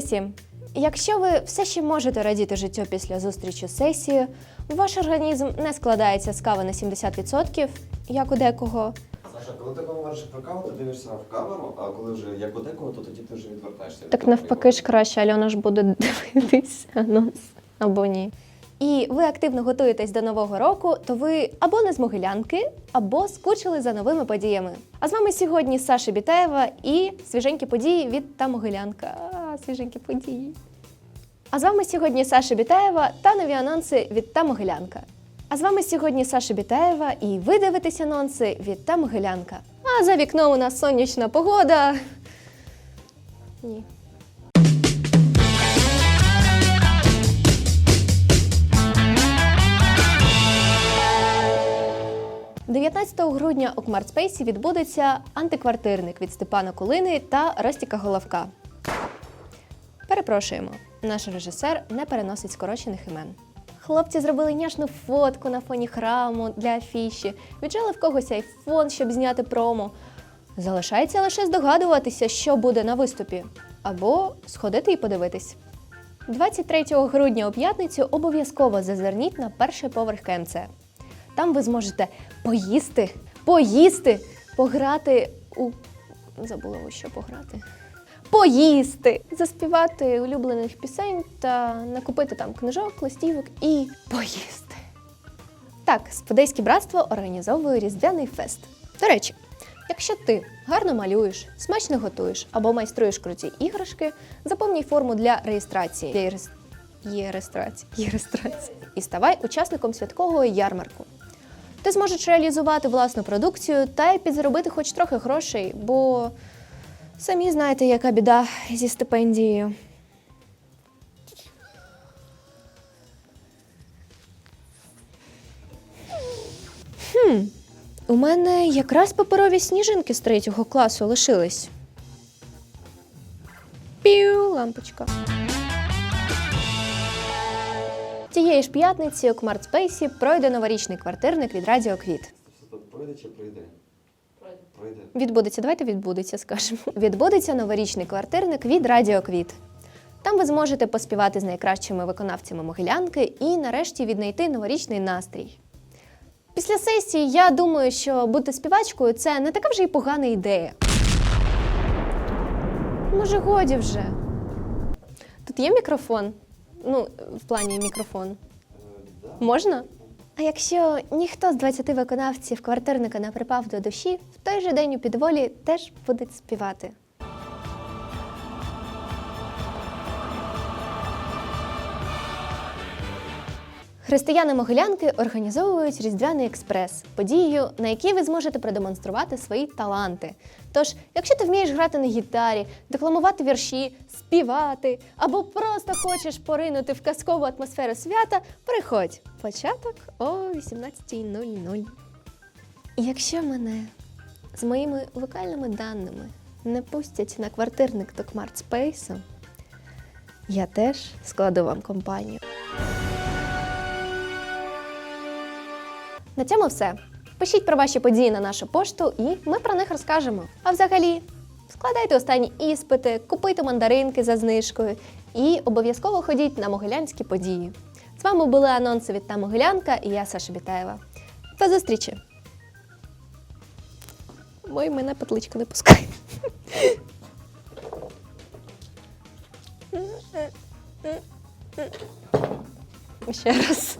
Привіт! Якщо ви все ще можете радіти життю після зустрічі з сесією, ваш організм не складається з кави на 70%, як у декого. Саша, коли ти говориш про каву, ти дивишся в камеру, а коли вже як у декого, то тоді ти вже відвертаєшся. Так навпаки ж краще Альона ж буде дивитися анонс або ні. І ви активно готуєтесь до нового року, то ви або не з Могилянки, або скучили за новими подіями. А з вами сьогодні Саша Бітаєва і свіженькі події від та Могилянка. Свіженькі події. А з вами сьогодні Саша Бітаєва та нові анонси від та Могилянка. А з вами сьогодні Саша Бітаєва і ви дивитесь анонси від та Могилянка. А за вікном у нас сонячна погода. Ні. 19 грудня у Кмартспейсі відбудеться антиквартирник від Степана Кулини та Ростіка Головка. Перепрошуємо, наш режисер не переносить скорочених імен. Хлопці зробили няшну фотку на фоні храму для афіші, віджали в когось айфон, щоб зняти промо. Залишається лише здогадуватися, що буде на виступі, або сходити і подивитись. 23 грудня у п'ятницю обов'язково зазирніть на перший поверх КМЦ. Там ви зможете поїсти, поїсти, пограти у. Забула у що пограти. Поїсти, заспівати улюблених пісень та накупити там книжок, листівок і поїсти. Так, Сподейське братство організовує різдвяний фест. До речі, якщо ти гарно малюєш, смачно готуєш або майструєш круті іграшки, заповнюй форму для реєстрації. Для реєс- Є реєстрації. Є реєстрації. І ставай учасником святкового ярмарку. Ти зможеш реалізувати власну продукцію та й підзаробити хоч трохи грошей, бо самі знаєте, яка біда зі стипендією. Хм, у мене якраз паперові сніжинки з третього класу лишились. Пів, лампочка. Цієї ж п'ятниці у Кмартспейсі пройде новорічний квартирник від Радіо Квіт. Пройде чи пройде? Пройде. Відбудеться, давайте відбудеться, скажемо. Відбудеться новорічний квартирник від Радіо Квіт. Там ви зможете поспівати з найкращими виконавцями Могилянки і нарешті віднайти новорічний настрій. Після сесії я думаю, що бути співачкою це не така вже й погана ідея. Може, годі вже. Тут є мікрофон? Ну, в плані мікрофон. Е. Можна? А якщо ніхто з 20 виконавців квартирника не припав до душі, в той же день у підволі теж будуть співати. Християни Могилянки організовують Різдвяний експрес, подію, на якій ви зможете продемонструвати свої таланти. Тож, якщо ти вмієш грати на гітарі, декламувати вірші, співати або просто хочеш поринути в казкову атмосферу свята, приходь. Початок о 18.00. Якщо мене з моїми локальними даними не пустять на квартирник до Кмарт Спейсу, я теж складу вам компанію. На цьому все. Пишіть про ваші події на нашу пошту, і ми про них розкажемо. А взагалі, складайте останні іспити, купуйте мандаринки за знижкою і обов'язково ходіть на могилянські події. З вами були анонси від та Могилянка і я Саша Бітаєва. До зустрічі! Ой, мене петличка не пускає. Ще раз.